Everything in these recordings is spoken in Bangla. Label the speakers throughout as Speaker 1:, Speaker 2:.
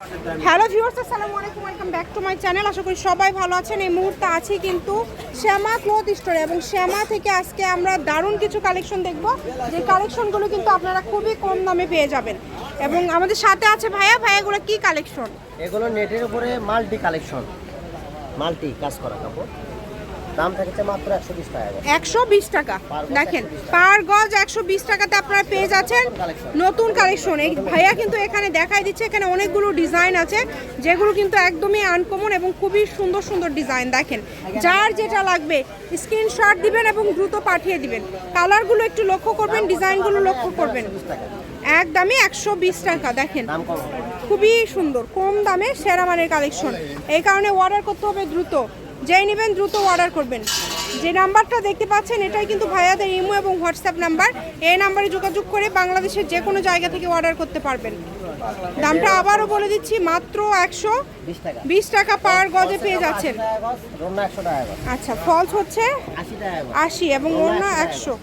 Speaker 1: হ্যালো ভিউয়ার্স, আসসালামু আলাইকুম, welcome back to my channel. আশা করি সবাই ভালো আছেন। এই মুহূর্তে আছি কিন্তু শ্যামা ক্লোথ স্টোরে এবং শ্যামা থেকে আজকে আমরা দারুণ কিছু কালেকশন দেখব। যে কালেকশনগুলো কিন্তু আপনারা খুবই কম দামে পেয়ে যাবেন। এবং আমাদের সাথে আছে ভাইয়া। ভাইয়াগুলো কি কালেকশন?
Speaker 2: এগুলো নেটের উপরে মাল্টি কালেকশন। মাল্টি কাজ করা কাপড়। দাম থাকছে মাত্র একশো বিশ টাকা করে।
Speaker 1: একশো বিশ টাকা। দেখেন পার গজ একশো বিশ টাকাতে আপনারা পেয়ে যাচ্ছেন নতুন কালেকশন এই ভাইয়া কিন্তু এখানে দেখাই দিচ্ছে এখানে অনেকগুলো ডিজাইন আছে যেগুলো কিন্তু একদমই আনকমন এবং খুবই সুন্দর সুন্দর ডিজাইন দেখেন যার যেটা লাগবে স্ক্রিনশট দিবেন এবং দ্রুত পাঠিয়ে দিবেন। কালারগুলো একটু লক্ষ্য করবেন ডিজাইনগুলো লক্ষ্য করবেন। একদমই একশো বিশ টাকা দেখেন। খুবই সুন্দর কম দামে সেরা মানের কালেকশন এই কারণে অর্ডার করতে হবে দ্রুত। যেই নেবেন দ্রুত অর্ডার করবেন। যে নাম্বারটা দেখতে পাচ্ছেন এটাই কিন্তু ভাইয়াদের ইমো এবং হোয়াটসঅ্যাপ নাম্বার। এই নাম্বারে যোগাযোগ করে বাংলাদেশের যে কোনো জায়গা থেকে অর্ডার করতে পারবেন। দামটা আবারও বলে দিচ্ছি মাত্র একশো
Speaker 2: বিশ টাকা।
Speaker 1: পার গজে পেয়ে যাচ্ছেন। আচ্ছা ফলস হচ্ছে
Speaker 2: আশি
Speaker 1: এবং অন্য একশো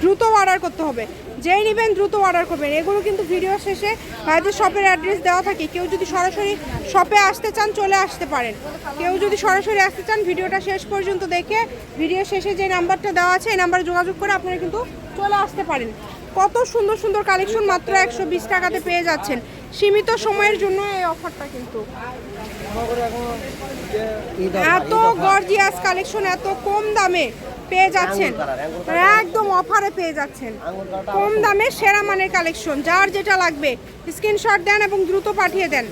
Speaker 1: দ্রুত অর্ডার করতে হবে। যেই নেবেন দ্রুত অর্ডার করবেন। এগুলো কিন্তু ভিডিও শেষে ভাইদের শপের অ্যাড্রেস দেওয়া থাকে। কেউ যদি সরাসরি শপে আসতে চান, চলে আসতে পারেন। কেউ যদি সরাসরি আসতে চান, ভিডিওটা শেষ পর্যন্ত দেখে ভিডিও শেষে যে নাম্বারটা দেওয়া আছে, এই নাম্বারে যোগাযোগ করে আপনারা কিন্তু চলে আসতে পারেন। কত সুন্দর সুন্দর কালেকশন মাত্র একশো বিশ টাকাতে পেয়ে যাচ্ছেন। সীমিত সময়ের জন্য এই অফারটা কিন্তু। এত গর্জিয়াস কালেকশন এত কম দামে। পেয়ে যাচ্ছেন। একদম অফারে পেয়ে যাচ্ছেন। কম দামে সেরা মানের কালেকশন। যার যেটা লাগবে স্ক্রিনশট দেন এবং দ্রুত পাঠিয়ে দেন।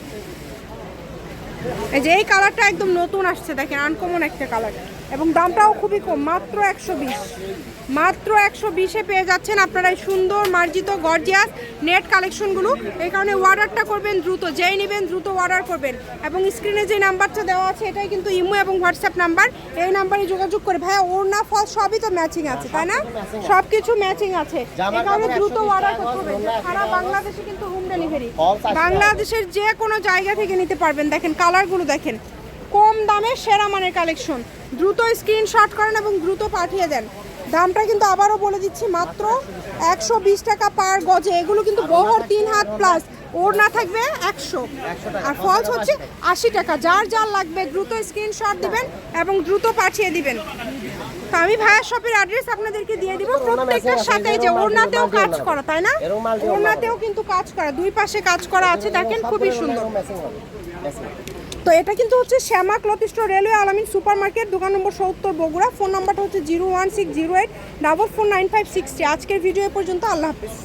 Speaker 1: এই যে এই কালারটা একদম নতুন আসছে দেখেন আনকমন একটা কালার। এবং দামটাও খুবই কম মাত্র একশো বিশ। মাত্র একশো বিশে পেয়ে যাচ্ছেন আপনারা এই সুন্দর মার্জিত গর্জিয়াস নেট কালেকশনগুলো এই কারণে অর্ডারটা করবেন দ্রুত যেই নেবেন দ্রুত অর্ডার করবেন। এবং স্ক্রিনে যে নাম্বারটা দেওয়া আছে এটাই কিন্তু ইমো এবং হোয়াটসঅ্যাপ নাম্বার। এই নাম্বারে যোগাযোগ করে ভাইয়া ওড়না ফল সবই তো ম্যাচিং আছে তাই না? সব কিছু ম্যাচিং আছে এই কারণে দ্রুত অর্ডার করতে হবে। সারা বাংলাদেশে কিন্তু হোম ডেলিভারি বাংলাদেশের যে কোনো জায়গা থেকে নিতে পারবেন। দেখেন কালারগুলো দেখেন। কম দামে সেরা মানের কালেকশন। দ্রুত স্ক্রিনশট করেন এবং দ্রুত পাঠিয়ে দেন। দামটা কিন্তু আবারও বলে দিচ্ছি মাত্র একশো বিশ টাকা পার গজে। এগুলো কিন্তু বহর তিন হাত প্লাস ওর না থাকবে একশো। আর ফলস হচ্ছে আশি টাকা। যার যার লাগবে দ্রুত স্ক্রিনশট দিবেন এবং দ্রুত পাঠিয়ে দিবেন। তো আমি ভাইয়া শপের অ্যাড্রেস আপনাদেরকে দিয়ে দিব। প্রত্যেকটার সাথে যে ওড়নাতেও কাজ করা তাই না? ওড়নাতেও কিন্তু কাজ করা দুই পাশে কাজ করা আছে দেখেন খুবই সুন্দর। তো এটা কিন্তু হচ্ছে Shyama cloth railway Alamin super market দোকান নম্বর সত্তর বগুড়া। ফোন নাম্বারটা হচ্ছে zero one six zero eight double four nine five sixty আজকের ভিডিও পর্যন্ত আল্লাহ হাফিজ।